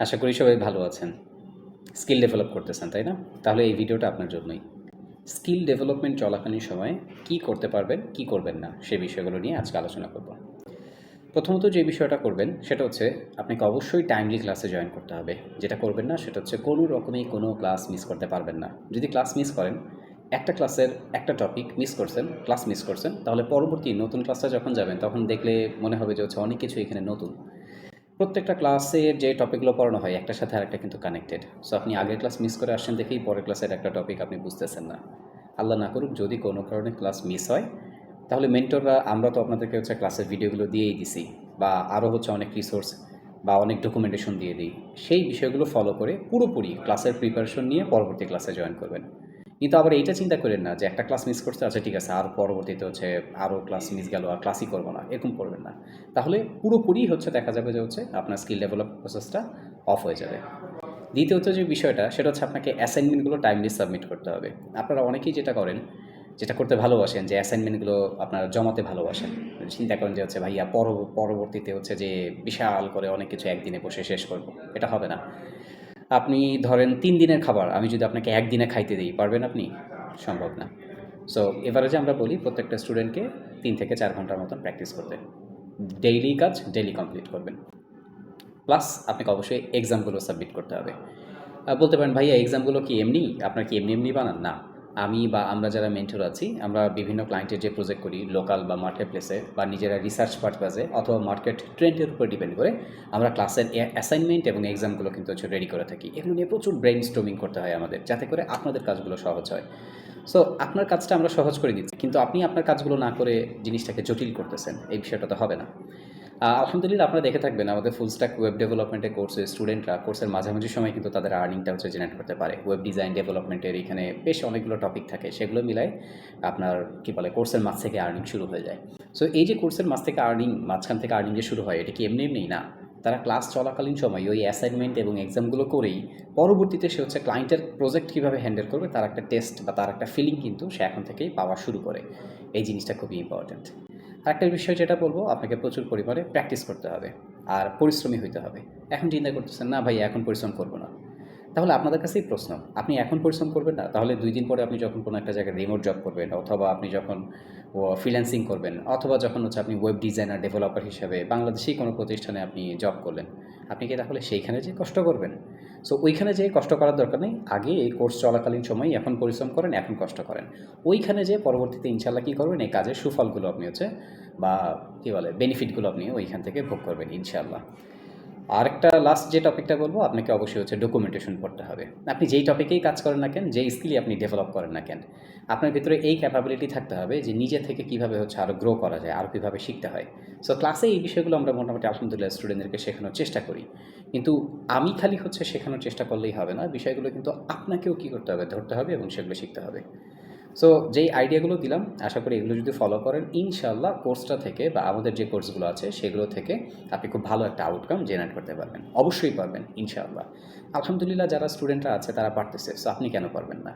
আশা করি সবাই ভালো আছেন। স্কিল ডেভেলপ করতেছেন, তাই না? তাহলে এই ভিডিওটা আপনার জন্যই। স্কিল ডেভেলপমেন্ট চলাকালীন সময়ে কি করতে পারবেন, কি করবেন না, সে বিষয়গুলো নিয়ে আজকে আলোচনা করব। প্রথমত যে বিষয়টা করবেন, সেটা হচ্ছে আপনাকে অবশ্যই টাইমলি ক্লাসে জয়েন করতে হবে। যেটা করবেন না, সেটা হচ্ছে কোনো রকমেই কোনো ক্লাস মিস করতে পারবেন না। যদি ক্লাস মিস করেন, একটা ক্লাসের একটা টপিক মিস করছেন ক্লাস মিস করছেন, তাহলে পরবর্তী নতুন ক্লাসটা যখন যাবেন, তখন দেখলে মনে হবে যে হচ্ছে অনেক কিছু এখানে নতুন। প্রত্যেকটা ক্লাসের যে টপিকগুলো পড়ানো হয়, একটার সাথে আরেকটা কিন্তু কানেক্টেড সো আপনি আগের ক্লাস মিস করে আসছেন দেখেই পরের ক্লাসের একটা টপিক আপনি বুঝতেছেন না। আল্লাহ না করুক, যদি কোনো কারণে ক্লাস মিস হয়, তাহলে মেন্টররা আমরা তো আপনাদেরকে হচ্ছে ক্লাসের ভিডিওগুলো দিয়েই দিছি বা আরও হচ্ছে অনেক রিসোর্স বা অনেক ডকুমেন্টেশন দিয়ে দিই। সেই বিষয়গুলো ফলো করে পুরোপুরি ক্লাসের প্রিপারেশন নিয়ে পরবর্তী ক্লাসে জয়েন করবেন। কিন্তু আবার এইটা চিন্তা করেন না যে একটা ক্লাস মিস করতে আচ্ছা ঠিক আছে, আর পরবর্তীতে হচ্ছে আরও ক্লাস মিস গেল, আর ক্লাসই করব না, এরকম করবেন না। তাহলে পুরোপুরি হচ্ছে দেখা যাবে যে হচ্ছে আপনার স্কিল ডেভেলপ প্রসেসটা অফ হয়ে যাবে। দ্বিতীয়ত যে বিষয়টা, সেটা হচ্ছে আপনাকে অ্যাসাইনমেন্টগুলো টাইমলি সাবমিট করতে হবে। আপনারা অনেকেই যেটা করেন, যেটা করতে ভালোবাসেন, যে অ্যাসাইনমেন্টগুলো আপনারা জমাতে ভালোবাসেন। চিন্তা করেন যে হচ্ছে ভাইয়া পর পরবর্তীতে হচ্ছে যে বিশাল করে অনেক কিছু একদিনে বসে শেষ করব, এটা হবে না। আপনি ধরেন তিন দিনের খাবার, আমি যদি আপনাকে একদিনে খাইতে দিই, পারবেন আপনি? সম্ভব না। সো এবারে যে আমরা বলি প্রত্যেকটা স্টুডেন্টকে তিন থেকে চার ঘণ্টার মতন প্র্যাকটিস করতে। ডেইলি কাজ, ডেইলি কমপ্লিট করবেন। প্লাস আপনাকে অবশ্যই এক্সামগুলো সাবমিট করতে হবে। বলতে পারেন, ভাইয়া এক্সামগুলো কি এমনি? আপনার কি এমনি এমনি বানান? না। আমি বা আমরা যারা মেন্টর আছি, আমরা বিভিন্ন ক্লায়েন্টের যে প্রজেক্ট করি লোকাল বা মার্কেট প্লেসে বা নিজেরা রিসার্চ পারপাসে অথবা মার্কেট ট্রেন্ডের উপর ডিপেন্ড করে, আমরা ক্লাসের অ্যাসাইনমেন্ট এবং এক্সামগুলো কিন্তু হচ্ছে রেডি করে থাকি। এগুলো নিয়ে প্রচুর ব্রেন স্ট্রমিং করতে হয় আমাদের, যাতে করে আপনাদের কাজগুলো সহজ হয়। সো আপনার কাজটা আমরা সহজ করে দিচ্ছি, কিন্তু আপনি আপনার কাজগুলো না করে জিনিসটাকে জটিল করতেছেন, এই বিষয়টা তো হবে না। আলহামদুলিল্লাহ আপনারা দেখে থাকবেন আমাদের ফুল স্ট্যাক ওয়েব ডেভেলপমেন্টের কোর্সে স্টুডেন্টরা কোর্সের মাঝামাঝি সময় কিন্তু তাদের আর্নিংটা হচ্ছে জেনারেট করতে পারে। ওয়েব ডিজাইন ডেভেলপমেন্টের এখানে বেশ অনেকগুলো টপিক থাকে, সেগুলো মিলায় আপনার কি বলে কোর্সের মাঝ থেকে আর্নিং শুরু হয়ে যায়। সো এই যে কোর্সের মাঝ থেকে আর্নিং মাঝখান থেকে আর্নিং যে শুরু হয়, এটা কি এমনি এমনি না? তারা ক্লাস চলাকালীন সময় ওই অ্যাসাইনমেন্ট এবং এক্সামগুলো করেই পরবর্তীতে সে হচ্ছে ক্লায়েন্টের প্রজেক্ট কীভাবে হ্যান্ডেল করবে, তার একটা টেস্ট বা তার একটা ফিলিং কিন্তু সে এখন থেকেই পাওয়া শুরু করে। এই জিনিসটা খুবই ইম্পর্ট্যান্ট আরেকটা বিষয় যেটা বলব, আপনাকে প্রচুর পরিমাণে প্র্যাকটিস করতে হবে আর পরিশ্রমী হইতে হবে। এখন চিন্তা করতেছেন, না ভাই, এখন পরিশ্রম করব না। তাহলে আপনাদের কাছেই প্রশ্ন। আপনি এখন পরিশ্রম করবেন না, তাহলে দুই দিন পরে আপনি যখন কোনো একটা জায়গায় রিমোট জব করবেন অথবা আপনি যখন ফ্রিল্যান্সিং করবেন, অথবা যখন হচ্ছে আপনি ওয়েব ডিজাইনার ডেভেলপার হিসেবে বাংলাদেশেই কোনো প্রতিষ্ঠানে আপনি জব করলেন, আপনি কি তাহলে সেইখানে যে কষ্ট করবেন? সো ওইখানে যে কষ্ট করার দরকার নেই, আগে এই কোর্স চলাকালীন সময় এখন পরিশ্রম করেন, এখন কষ্ট করেন। ওইখানে যে পরবর্তীতে ইনশাল্লাহ কী করবেন, এই কাজের সুফলগুলো আপনি হচ্ছে বা কী বলে বেনিফিটগুলো আপনি ওইখান থেকে ভোগ করবেন ইনশাল্লাহ আরেকটা লাস্ট যে টপিকটা বলব, আপনাকে অবশ্যই হচ্ছে ডকুমেন্টেশন পড়তে হবে। আপনি যেই টপিকেই কাজ করেন না কেন, যেই স্কিলই আপনি ডেভেলপ করেন না কেন, আপনার ভিতরে এই ক্যাপাবিলিটি থাকতে হবে যে নিজে থেকে কীভাবে হচ্ছে আরও গ্রো করা যায় আরও কীভাবে শিখতে হয়। সো ক্লাসে এই বিষয়গুলো আমরা মোটামুটি আলহামদুলিল্লাহ স্টুডেন্টদেরকে শেখানোর চেষ্টা করি। কিন্তু আমি খালি হচ্ছে শেখানোর চেষ্টা করলেই হবে না, বিষয়গুলো কিন্তু আপনাকেও কী করতে হবে, ধরতে হবে এবং সেগুলো শিখতে হবে। সো যেই আইডিয়াগুলো দিলাম, আশা করি এগুলো যদি ফলো করেন ইনশাল্লাহ কোর্সটা থেকে বা আমাদের যে কোর্সগুলো আছে, সেগুলো থেকে আপনি খুব ভালো একটা আউটকাম জেনারেট করতে পারবেন। অবশ্যই পারবেন, ইনশাআল্লাহ। আলহামদুলিল্লাহ, যারা স্টুডেন্টরা আছে, তারা পারতেছে। সো আপনি কেন পারবেন না?